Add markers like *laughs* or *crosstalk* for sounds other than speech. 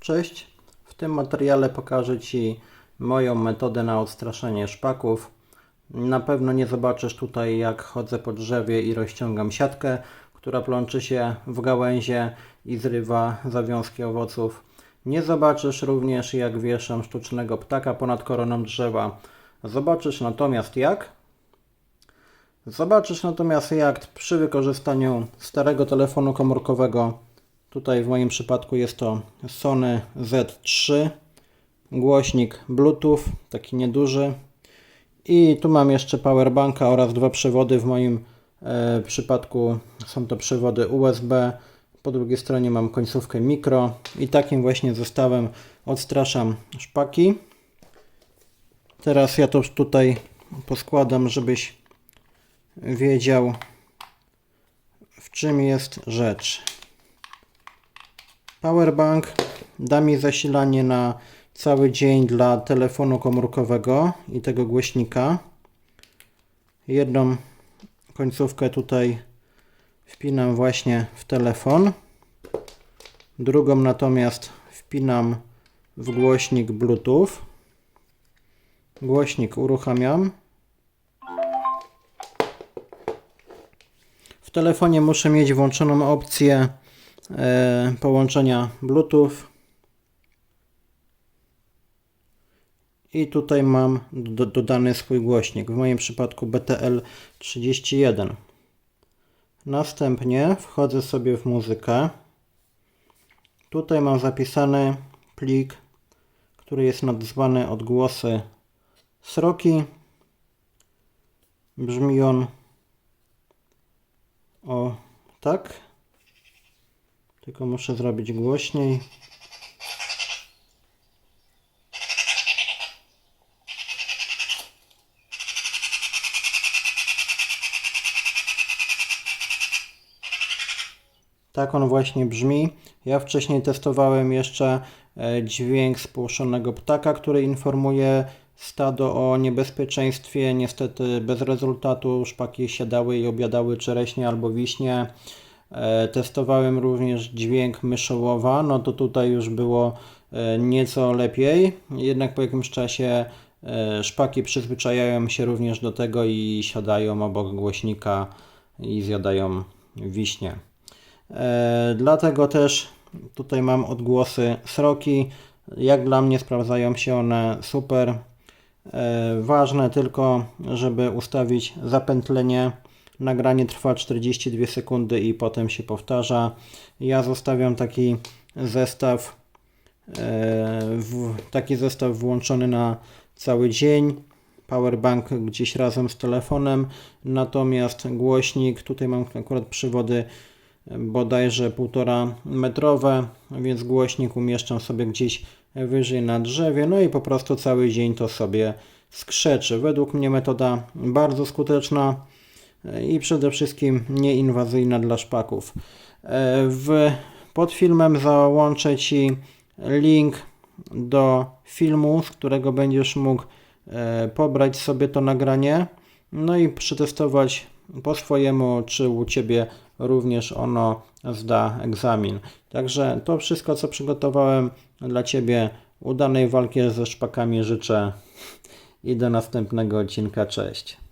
Cześć. W tym materiale pokażę Ci moją metodę na odstraszanie szpaków. Na pewno nie zobaczysz tutaj jak chodzę po drzewie i rozciągam siatkę, która plączy się w gałęzie i zrywa zawiązki owoców. Nie zobaczysz również jak wieszam sztucznego ptaka ponad koroną drzewa. Zobaczysz natomiast jak Zobaczysz natomiast jak przy wykorzystaniu starego telefonu komórkowego, tutaj w moim przypadku jest to Sony Z3, głośnik Bluetooth, taki nieduży. I tu mam jeszcze powerbanka oraz dwa przewody, w moim e, przypadku są to przewody USB, po drugiej stronie mam końcówkę mikro. I takim właśnie zestawem odstraszam szpaki. Teraz ja to tutaj poskładam, żebyś wiedział, w czym jest rzecz. Powerbank da mi zasilanie na cały dzień dla telefonu komórkowego i tego głośnika. Jedną końcówkę tutaj wpinam właśnie w telefon. Drugą natomiast wpinam w głośnik Bluetooth. Głośnik uruchamiam. W telefonie muszę mieć włączoną opcję połączenia Bluetooth. I tutaj mam do, dodany swój głośnik, w moim przypadku BTL31. Następnie wchodzę sobie w muzykę. Tutaj mam zapisany plik, który jest nazwany odgłosy sroki. Brzmi on o, tak. Tylko muszę zrobić głośniej. Tak on właśnie brzmi. Ja wcześniej testowałem jeszcze e, dźwięk spłoszonego ptaka, który informuje stado o niebezpieczeństwie. Niestety bez rezultatu szpaki siadały i objadały czereśnie albo wiśnie. E, testowałem również dźwięk myszołowa, no to tutaj już było e, nieco lepiej. Jednak po jakimś czasie e, szpaki przyzwyczajają się również do tego i siadają obok głośnika i zjadają wiśnie. Dlatego też tutaj mam odgłosy sroki. Jak dla mnie sprawdzają się one super. Ważne tylko, żeby ustawić zapętlenie. Nagranie trwa 42 sekundy i potem się powtarza. Ja zostawiam taki zestaw, e, taki zestaw włączony na cały dzień. Powerbank gdzieś razem z telefonem, natomiast głośnik, tutaj mam akurat przywody bodajże półtora metrowe, więc głośnik umieszczam sobie gdzieś wyżej na drzewie, no i po prostu cały dzień to sobie skrzeczy. Według mnie metoda bardzo skuteczna i przede wszystkim nieinwazyjna dla szpaków. W, pod filmem załączę Ci link do filmu, z którego będziesz mógł e, pobrać sobie to nagranie, no i przetestować po swojemu, czy u Ciebie również ono zda egzamin. Także to wszystko, co przygotowałem dla Ciebie. Udanej walki ze szpakami życzę *laughs* i do następnego odcinka. Cześć.